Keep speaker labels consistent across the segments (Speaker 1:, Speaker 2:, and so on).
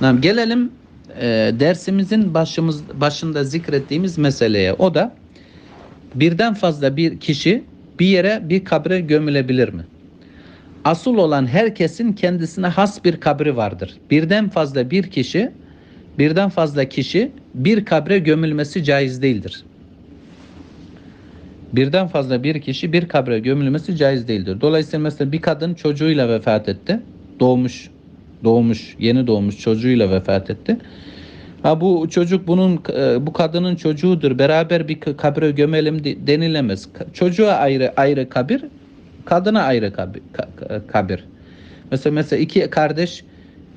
Speaker 1: Tamam, gelelim e, dersimizin başımız başında zikrettiğimiz meseleye. O da birden fazla bir kişi bir yere bir kabre gömülebilir mi? Asıl olan herkesin kendisine has bir kabri vardır. Birden fazla bir kişi, birden fazla kişi bir kabre gömülmesi caiz değildir. Birden fazla bir kişi bir kabre gömülmesi caiz değildir. Dolayısıyla mesela bir kadın çocuğuyla vefat etti. Doğmuş, doğmuş, yeni doğmuş çocuğuyla vefat etti. Ha bu çocuk bunun e, bu kadının çocuğudur. Beraber bir kabre gömelim de- denilemez. Çocuğa ayrı ayrı kabir, kadına ayrı kabir. kabir. Mesela mesela iki kardeş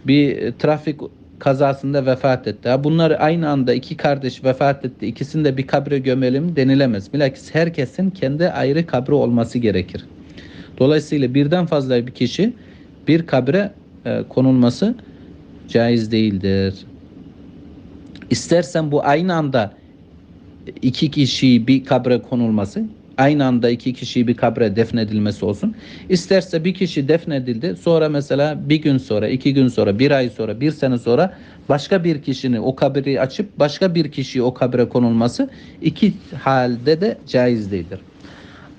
Speaker 1: bir trafik kazasında vefat etti. Ha bunlar aynı anda iki kardeş vefat etti. İkisini de bir kabre gömelim denilemez. Bilakis herkesin kendi ayrı kabri olması gerekir. Dolayısıyla birden fazla bir kişi bir kabre e, konulması caiz değildir. İstersen bu aynı anda iki kişi bir kabre konulması, aynı anda iki kişi bir kabre defnedilmesi olsun. İsterse bir kişi defnedildi, sonra mesela bir gün sonra, iki gün sonra, bir ay sonra, bir sene sonra başka bir kişinin o kabri açıp başka bir kişiyi o kabre konulması iki halde de caiz değildir.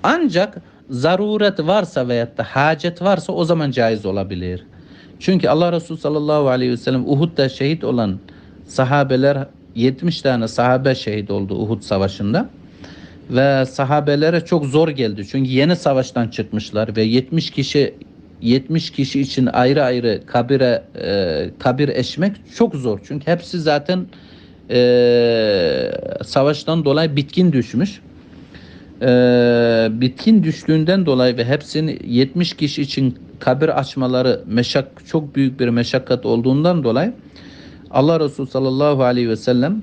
Speaker 1: Ancak zaruret varsa veyahut da hacet varsa o zaman caiz olabilir. Çünkü Allah Resulü sallallahu aleyhi ve sellem Uhud'da şehit olan sahabeler 70 tane sahabe şehit oldu Uhud savaşında. Ve sahabelere çok zor geldi. Çünkü yeni savaştan çıkmışlar ve 70 kişi 70 kişi için ayrı ayrı kabire e, kabir eşmek çok zor. Çünkü hepsi zaten e, savaştan dolayı bitkin düşmüş E, bitkin düştüğünden dolayı ve hepsini 70 kişi için kabir açmaları meşak çok büyük bir meşakkat olduğundan dolayı Allah Resulü sallallahu aleyhi ve sellem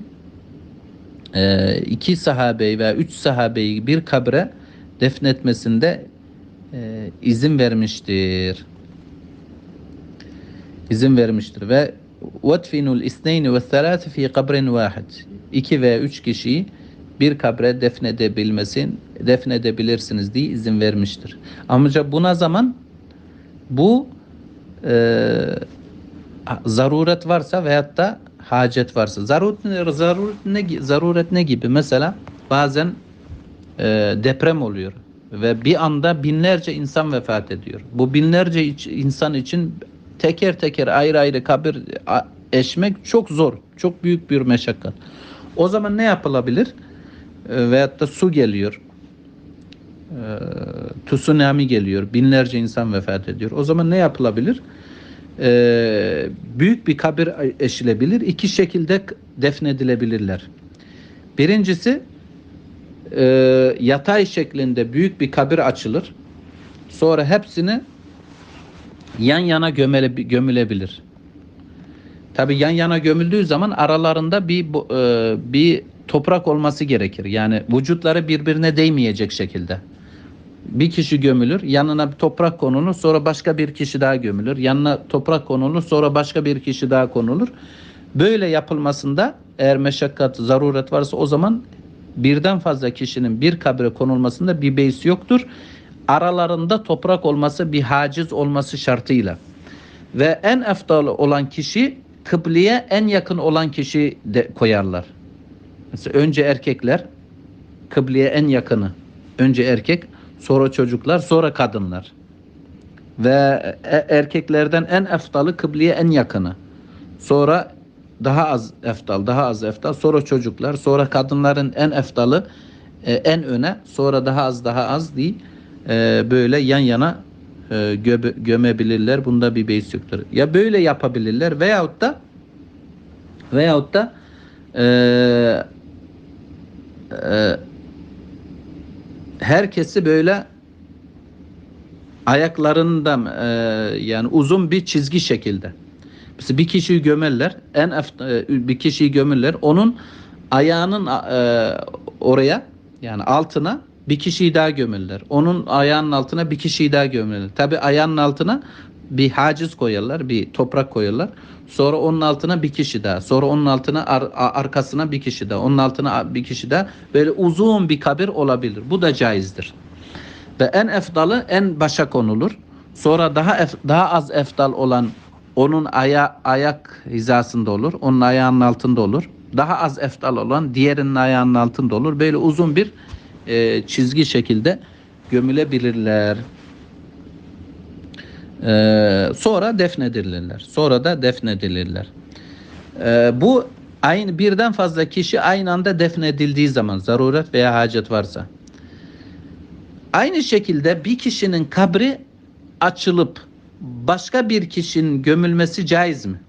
Speaker 1: e, iki sahabeyi veya üç sahabeyi bir kabre defnetmesinde e, izin vermiştir. İzin vermiştir ve وَدْفِنُوا الْاِسْنَيْنِ وَالثَّلَاثِ ف۪ي قَبْرٍ وَاحِدٍ İki veya üç kişiyi bir kabre defnedebilmesin, defnedebilirsiniz diye izin vermiştir. Ancak buna zaman bu e, zaruret varsa veyahut da hacet varsa. Zaruret, ne- zaruret, ne, zaruret ne gibi? Mesela bazen e, deprem oluyor ve bir anda binlerce insan vefat ediyor. Bu binlerce insan için teker teker ayrı ayrı kabir eşmek çok zor. Çok büyük bir meşakkat. O zaman ne yapılabilir? E, veyahut da su geliyor. E, tsunami geliyor. Binlerce insan vefat ediyor. O zaman ne yapılabilir? e, büyük bir kabir eşilebilir. İki şekilde defnedilebilirler. Birincisi e, yatay şeklinde büyük bir kabir açılır. Sonra hepsini yan yana gömele, gömülebilir. Tabi yan yana gömüldüğü zaman aralarında bir e, bir toprak olması gerekir. Yani vücutları birbirine değmeyecek şekilde. Bir kişi gömülür, yanına bir toprak konulur, sonra başka bir kişi daha gömülür. Yanına toprak konulur, sonra başka bir kişi daha konulur. Böyle yapılmasında eğer meşakkat, zaruret varsa o zaman birden fazla kişinin bir kabre konulmasında bir beis yoktur. Aralarında toprak olması, bir haciz olması şartıyla. Ve en eftal olan kişi kıbleye en yakın olan kişi de koyarlar. Mesela önce erkekler kıbleye en yakını. Önce erkek, sonra çocuklar, sonra kadınlar. Ve e- erkeklerden en eftalı kıbleye en yakını. Sonra daha az eftal, daha az eftal, sonra çocuklar, sonra kadınların en eftalı e, en öne, sonra daha az daha az değil. E, böyle yan yana göbe- gömebilirler. Bunda bir beis yoktur. Ya böyle yapabilirler veyahut da veyahut da e, herkesi böyle ayaklarında e, yani uzun bir çizgi şekilde. Mesela bir kişiyi gömerler, en e, bir kişiyi gömerler. Onun ayağının e, oraya yani altına bir kişiyi daha gömerler. Onun ayağının altına bir kişiyi daha gömerler. Tabi ayağının altına bir haciz koyarlar, bir toprak koyarlar. Sonra onun altına bir kişi daha. Sonra onun altına ar- arkasına bir kişi daha. Onun altına bir kişi daha. Böyle uzun bir kabir olabilir. Bu da caizdir. Ve en efdalı en başa konulur. Sonra daha ef- daha az efdal olan onun aya, ayak hizasında olur. Onun ayağının altında olur. Daha az eftal olan diğerinin ayağının altında olur. Böyle uzun bir e, çizgi şekilde gömülebilirler. Ee, sonra defnedilirler. Sonra da defnedilirler. Ee, bu aynı birden fazla kişi aynı anda defnedildiği zaman zaruret veya hacet varsa. Aynı şekilde bir kişinin kabri açılıp başka bir kişinin gömülmesi caiz mi?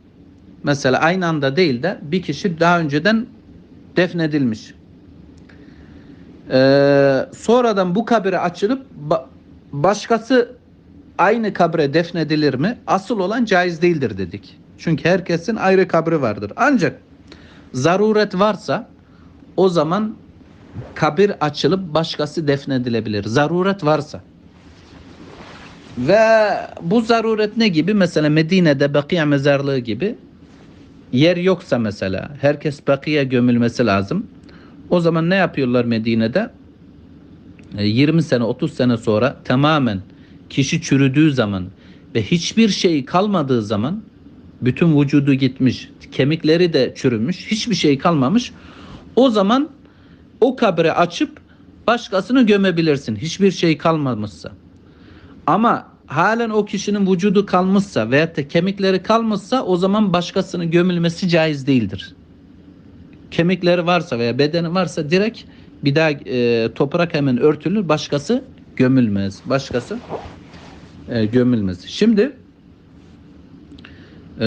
Speaker 1: Mesela aynı anda değil de bir kişi daha önceden defnedilmiş. Ee, sonradan bu kabire açılıp ba- başkası aynı kabre defnedilir mi? Asıl olan caiz değildir dedik. Çünkü herkesin ayrı kabri vardır. Ancak zaruret varsa o zaman kabir açılıp başkası defnedilebilir. Zaruret varsa. Ve bu zaruret ne gibi? Mesela Medine'de Bakiye mezarlığı gibi yer yoksa mesela herkes Bakiye gömülmesi lazım. O zaman ne yapıyorlar Medine'de? E, 20 sene 30 sene sonra tamamen kişi çürüdüğü zaman ve hiçbir şey kalmadığı zaman bütün vücudu gitmiş, kemikleri de çürümüş, hiçbir şey kalmamış. O zaman o kabre açıp başkasını gömebilirsin. Hiçbir şey kalmamışsa. Ama halen o kişinin vücudu kalmışsa veyahut da kemikleri kalmışsa o zaman başkasının gömülmesi caiz değildir. Kemikleri varsa veya bedeni varsa direkt bir daha e, toprak hemen örtülür. Başkası gömülmez. Başkası e, gömülmez. Şimdi e,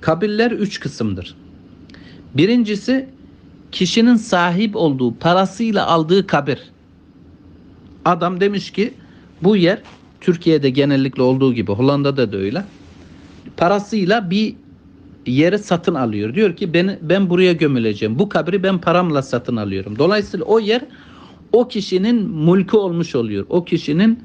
Speaker 1: kabirler üç kısımdır. Birincisi kişinin sahip olduğu parasıyla aldığı kabir. Adam demiş ki bu yer Türkiye'de genellikle olduğu gibi Hollanda'da da öyle. Parasıyla bir yeri satın alıyor. Diyor ki ben ben buraya gömüleceğim. Bu kabri ben paramla satın alıyorum. Dolayısıyla o yer o kişinin mülkü olmuş oluyor. O kişinin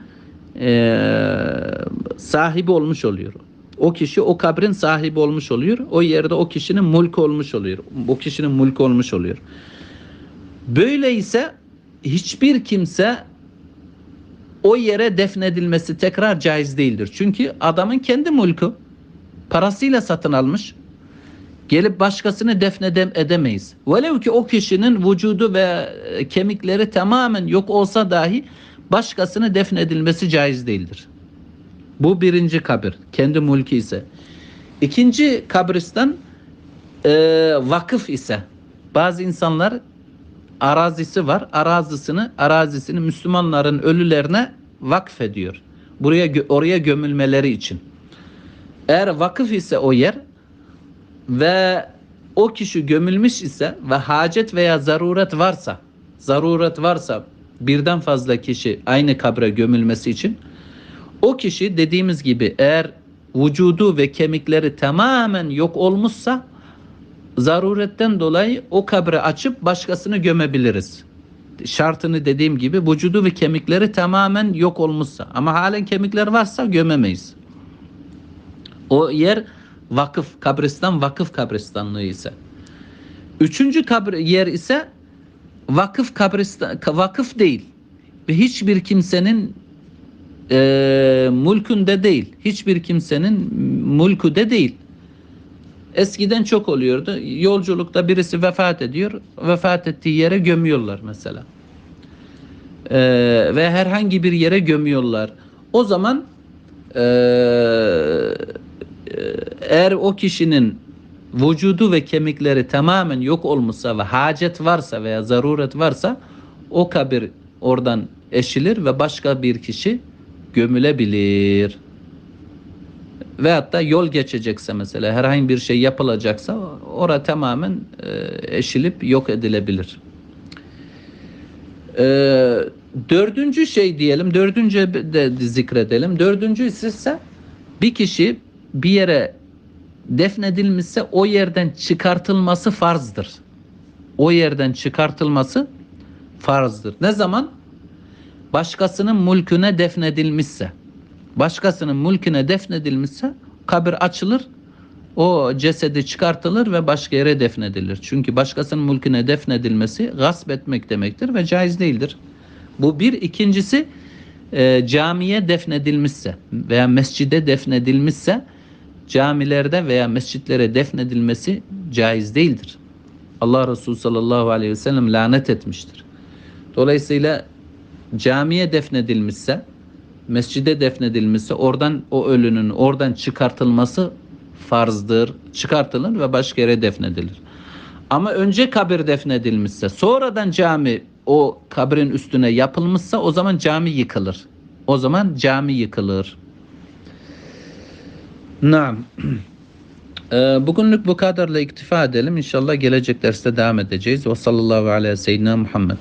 Speaker 1: eee, sahibi olmuş oluyor. O kişi o kabrin sahibi olmuş oluyor. O yerde o kişinin mülkü olmuş oluyor. O kişinin mülkü olmuş oluyor. Böyleyse hiçbir kimse o yere defnedilmesi tekrar caiz değildir. Çünkü adamın kendi mülkü parasıyla satın almış. Gelip başkasını defnedem edemeyiz. Velev ki o kişinin vücudu ve kemikleri tamamen yok olsa dahi başkasını defnedilmesi caiz değildir. Bu birinci kabir. Kendi mülkü ise. İkinci kabristan e, vakıf ise. Bazı insanlar arazisi var. Arazisini, arazisini Müslümanların ölülerine vakfediyor. Buraya oraya gömülmeleri için. Eğer vakıf ise o yer ve o kişi gömülmüş ise ve hacet veya zaruret varsa, zaruret varsa birden fazla kişi aynı kabre gömülmesi için o kişi dediğimiz gibi eğer vücudu ve kemikleri tamamen yok olmuşsa zaruretten dolayı o kabre açıp başkasını gömebiliriz. Şartını dediğim gibi vücudu ve kemikleri tamamen yok olmuşsa ama halen kemikler varsa gömemeyiz. O yer vakıf kabristan vakıf kabristanlığı ise. Üçüncü kabr yer ise vakıf kabristan vakıf değil ve hiçbir kimsenin e, mülkünde değil. Hiçbir kimsenin mülkü de değil. Eskiden çok oluyordu. Yolculukta birisi vefat ediyor. Vefat ettiği yere gömüyorlar mesela. Ee, ve herhangi bir yere gömüyorlar. O zaman ee, eğer o kişinin vücudu ve kemikleri tamamen yok olmuşsa ve hacet varsa veya zaruret varsa o kabir oradan eşilir ve başka bir kişi gömülebilir. Veyahut da yol geçecekse mesela herhangi bir şey yapılacaksa ora tamamen e, eşilip yok edilebilir. E, dördüncü şey diyelim, dördüncü de zikredelim. Dördüncü ise bir kişi bir yere defnedilmişse o yerden çıkartılması farzdır. O yerden çıkartılması farzdır. Ne zaman? Başkasının mülküne defnedilmişse. Başkasının mülküne defnedilmişse kabir açılır. O cesedi çıkartılır ve başka yere defnedilir. Çünkü başkasının mülküne defnedilmesi gasp etmek demektir ve caiz değildir. Bu bir. ikincisi e, camiye defnedilmişse veya mescide defnedilmişse camilerde veya mescitlere defnedilmesi caiz değildir. Allah Resulü sallallahu aleyhi ve sellem lanet etmiştir. Dolayısıyla camiye defnedilmişse, mescide defnedilmişse oradan o ölünün oradan çıkartılması farzdır. Çıkartılır ve başka yere defnedilir. Ama önce kabir defnedilmişse, sonradan cami o kabrin üstüne yapılmışsa o zaman cami yıkılır. O zaman cami yıkılır. Naam. Ee, Bugünlük bu kadarla iktifa edelim. İnşallah gelecek derste devam edeceğiz. Ve sallallahu aleyhi ve seyyidina Muhammed.